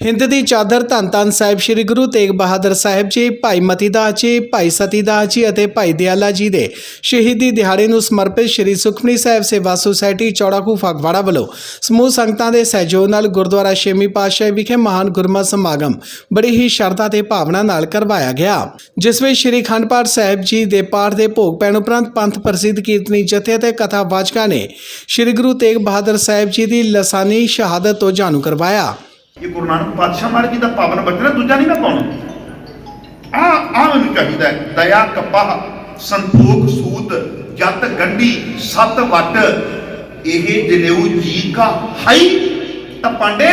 ਹਿੰਦ ਦੀ ਚਾਦਰ ਧੰਨ ਧੰਨ ਸਾਹਿਬ ਸ੍ਰੀ ਗੁਰੂ ਤੇਗ ਬਹਾਦਰ ਸਾਹਿਬ ਜੀ, ਭਾਈ ਮਤੀਦਾਸ ਜੀ, ਭਾਈ ਸਤੀਦਾਸ ਜੀ ਅਤੇ ਭਾਈ ਦਿਆਲਾ ਜੀ ਦੇ ਸ਼ਹੀਦੀ ਦਿਹਾੜੇ ਨੂੰ ਸਮਰਪਿਤ ਸ੍ਰੀ ਸੁਖਮਨੀ ਸਾਹਿਬ ਸੇਵਾ ਸੁਸਾਇਟੀ ਚੌੜਾਕੂ ਫਗਵਾੜਾ ਵੱਲੋਂ ਸਮੂਹ ਸੰਗਤਾਂ ਦੇ ਸਹਿਯੋਗ ਨਾਲ ਗੁਰਦੁਆਰਾ ਛੇਵੀਂ ਪਾਤਸ਼ਾਹ ਵਿਖੇ ਮਹਾਨ ਗੁਰਮਤਿ ਸਮਾਗਮ ਬੜੀ ਹੀ ਸ਼ਰਧਾ ਤੇ ਭਾਵਨਾ ਨਾਲ ਕਰਵਾਇਆ ਗਿਆ। ਜਿਸ ਵਿੱਚ ਸ੍ਰੀ ਅਖੰਡ ਪਾਠ ਸਾਹਿਬ ਜੀ ਦੇ ਪਾਠ ਦੇ ਭੋਗ ਪੈਣ ਉਪਰੰਤ ਪੰਥ ਪ੍ਰਸਿੱਧ ਕੀਰਤਨੀ ਜਥੇ ਅਤੇ ਕਥਾ ਵਾਚਕਾਂ ਨੇ ਸ੍ਰੀ ਗੁਰੂ ਤੇਗ ਬਹਾਦਰ ਸਾਹਿਬ ਜੀ ਦੀ ਲਸਾਨੀ ਸ਼ਹਾਦਤ ਤੋਂ ਜਾਣੂ ਕਰਵਾਇਆ। ਇਹ ਗੁਰੂ ਨਾਨਕ ਪਾਤਸ਼ਾਹ ਮਹਾਰਾਜ ਜੀ ਦਾ ਪਾਵਨ ਬਚਨ ਹੈ ਦੂਜਾ ਨਹੀਂ ਮੈਂ ਪਾਉਣਾ। ਆ ਆ ਮੈਨੂੰ ਚਾਹੀਦਾ ਹੈ, ਦਇਆ ਕਪਾਹ ਸੰਤੋਖ ਸੂਤ ਜਤ ਗੰਢੀ ਸਤ ਵਟ। ਇਹ ਜਨੇਊ ਜੀ ਕਾ ਹਾਈ ਤਾਂ ਪਾਂਡੇ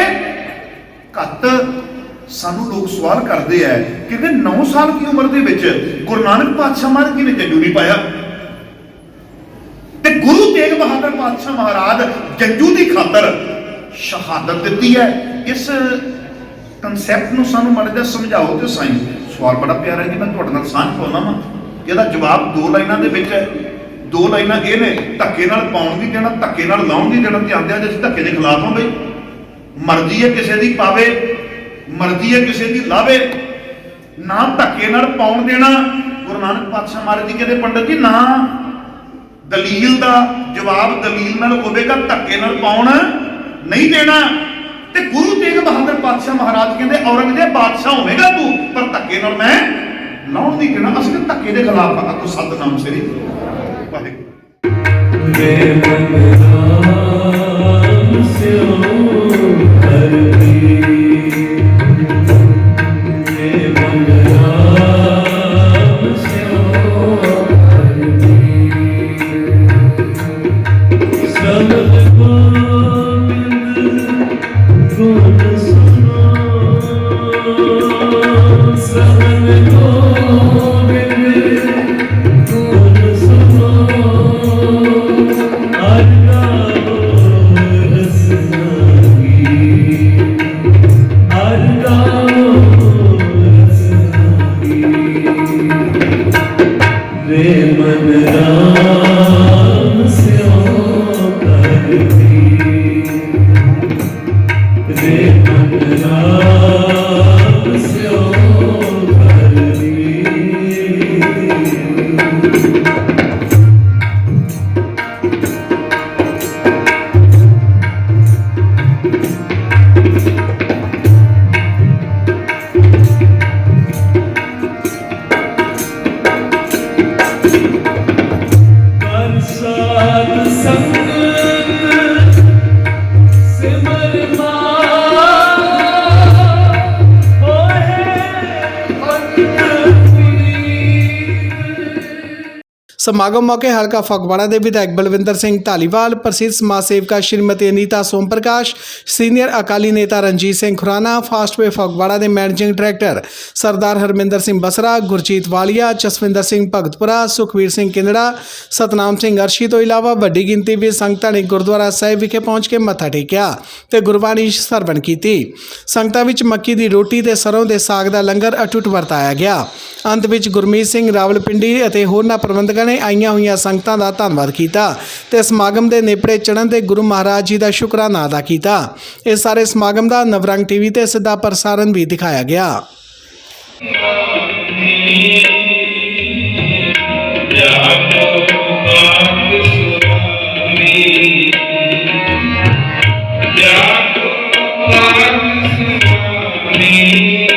ਘੱਤ ਸਾਨੂੰ ਲੋਕ ਸਵਾਲ ਕਰਦੇ ਆ ਕਿ 9 ਸਾਲ ਦੀ ਉਮਰ ਦੇ ਵਿੱਚ ਗੁਰੂ ਨਾਨਕ ਪਾਤਸ਼ਾਹ ਮਹਾਰਾਜ ਜੀ ਨੇ ਜੰਜੂ ਨਹੀਂ ਪਾਇਆ। ਤੇ ਗੁਰੂ ਤੇਗ ਬਹਾਦਰ ਪਾਤਸ਼ਾਹ ਮਹਾਰਾਜ ਜੰਜੂ ਦੀ ਖਾਤਰ ਸ਼ਹਾਦਤ ਦਿੱਤੀ ਹੈ। ਇਸ ਕਨਸੈਪਟ ਨੂੰ ਸਾਨੂੰ ਮਾੜਾ ਸਮਝਾਓ ਤੇ ਸਾਈਂ। ਸਵਾਲ ਬੜਾ ਪਿਆਰਾ ਹੈ ਕਿ ਮੈਂ ਤੁਹਾਡੇ ਨਾਲ ਸਾਂਝ ਪਾਉਣਾ ਵਾਂ ਇਹਦਾ ਜਵਾਬ ਦੋ ਲਾਈਨਾਂ ਦੇ ਵਿੱਚ ਹੈ। ਦੋ ਲਾਈਨਾਂ ਇਹ ਨੇ, ਧੱਕੇ ਨਾਲ ਪਾਉਣ ਦੀ ਦੇਣਾ ਧੱਕੇ ਨਾਲ ਲਾਉਣ ਦੀ ਦੇਣਾ ਧਿਆਨ ਦਿਆ ਜੇ ਧੱਕੇ ਦੇ ਖਿਲਾਫ ਹਾਂ ਬਈ। ਮਰਜ਼ੀ ਹੈ ਕਿਸੇ ਦੀ ਪਾਵੇ, ਮਰਜ਼ੀ ਹੈ ਕਿਸੇ ਦੀ ਲਾਵੇ। ਨਾ ਧੱਕੇ ਨਾਲ ਪਾਉਣ ਦੇਣਾ। ਗੁਰੂ ਨਾਨਕ ਪਾਤਸ਼ਾਹ ਮਹਾਰਾਜ ਜੀ ਕਹਿੰਦੇ, ਪੰਡਤ ਜੀ, ਨਾ। ਦਲੀਲ ਦਾ ਜਵਾਬ ਦਲੀਲ ਨਾਲ ਹੋਵੇਗਾ, ਧੱਕੇ ਨਾਲ ਪਾਉਣ। ਨਹੀਂ ਦੇਣਾ। ਤੇ ਗੁਰੂ ਤੇਗ ਬਹਾਦਰ ਪਾਤਸ਼ਾਹ ਮਹਾਰਾਜ ਕਹਿੰਦੇ, ਔਰੰਗਜ਼ੇਬ ਬਾਦਸ਼ਾਹ ਹੋਵੇਗਾ ਤੂੰ। ਪਰ ਧੱਕੇ ਨਾਲ ਮੈਂ ਲਾਉਣ ਨਹੀਂ ਦੇਣਾ। ਅਸੀਂ ਤਾਂ ਧੱਕੇ ਦੇ ਖਿਲਾਫ ਆ। ਤੂੰ ਸਤਨਾਮ ਸ੍ਰੀ। ਵਾਹਿਗੁਰੂ। Sana sana sana ਸਮਾਗਮ ਮੌਕੇ ਹਲਕਾ ਫਗਵਾੜਾ ਦੇ ਵਿਧਾਇਕ ਬਲਵਿੰਦਰ ਸਿੰਘ ਧਾਲੀਵਾਲ ਪ੍ਰਸਿੱਧ ਸਮਾਜ ਸੇਵਕਾ ਸ਼੍ਰੀਮਤੀ ਅਨੀਤਾ ਸੋਮ ਪ੍ਰਕਾਸ਼ ਸੀਨੀਅਰ ਅਕਾਲੀ ਨੇਤਾ ਰਣਜੀਤ ਸਿੰਘ ਖੁਰਾਨਾ, ਫਾਸਟਵੇ ਫਗਵਾੜਾ ਦੇ ਮੈਨੇਜਿੰਗ ਡਾਇਰੈਕਟਰ ਸਰਦਾਰ ਹਰਮਿੰਦਰ ਸਿੰਘ ਬਸਰਾ, ਗੁਰਜੀਤ ਵਾਲੀਆ, ਜਸਵਿੰਦਰ ਸਿੰਘ ਭਗਤਪੁਰਾ, ਸੁਖਵੀਰ ਸਿੰਘ ਕਿੰਦੜਾ ਸਤਨਾਮ ਸਿੰਘ ਅਰਸ਼ੀ ਤੋਂ ਇਲਾਵਾ ਵੱਡੀ ਗਿਣਤੀ ਵਿੱਚ ਸੰਗਤਾਂ ਨੇ ਗੁਰਦੁਆਰਾ ਸਾਹਿਬ ਵਿਖੇ ਪਹੁੰਚ ਕੇ ਮੱਥਾ ਟੇਕਿਆ ਤੇ ਗੁਰਬਾਣੀ ਸਰਵਣ ਕੀਤੀ। ਸੰਗਤਾਂ ਵਿੱਚ ਮੱਕੀ ਦੀ ਰੋਟੀ ਤੇ ਸਰੋਂ ਦੇ ਸਾਗ ਦਾ ਲੰਗਰ ਅਟੁੱਟ ਵਰਤਾਇਆ ਗਿਆ। ਅੰਤ ਵਿੱਚ ਗੁਰਮੀਤ ਸਿੰਘ ਰਾਵਲਪਿੰਡੀ ਅਤੇ ਹੋਰਨਾਂ ਪ੍ਰਬੰਧਕਾਂ ਨੇ ਆਈਆਂ ਹੋਈਆਂ ਸੰਗਤਾਂ ਦਾ ਧੰਨਵਾਦ ਕੀਤਾ ਤੇ ਸਮਾਗਮ ਦੇ ਨੇਪਰੇ ਚੜ੍ਹਨ ਤੇ ਗੁਰੂ ਮਹਾਰਾਜ ਜੀ ਦਾ ਸ਼ੁਕਰਾਨਾ ਅਦਾ ਕੀਤਾ ਇਸ ਸਾਰੇ ਸਮਾਗਮ ਦਾ ਨਵਰੰਗ ਟੀਵੀ ਤੇ ਸਿੱਧਾ ਪ੍ਰਸਾਰਣ ਵੀ ਦਿਖਾਇਆ ਗਿਆ Yeah.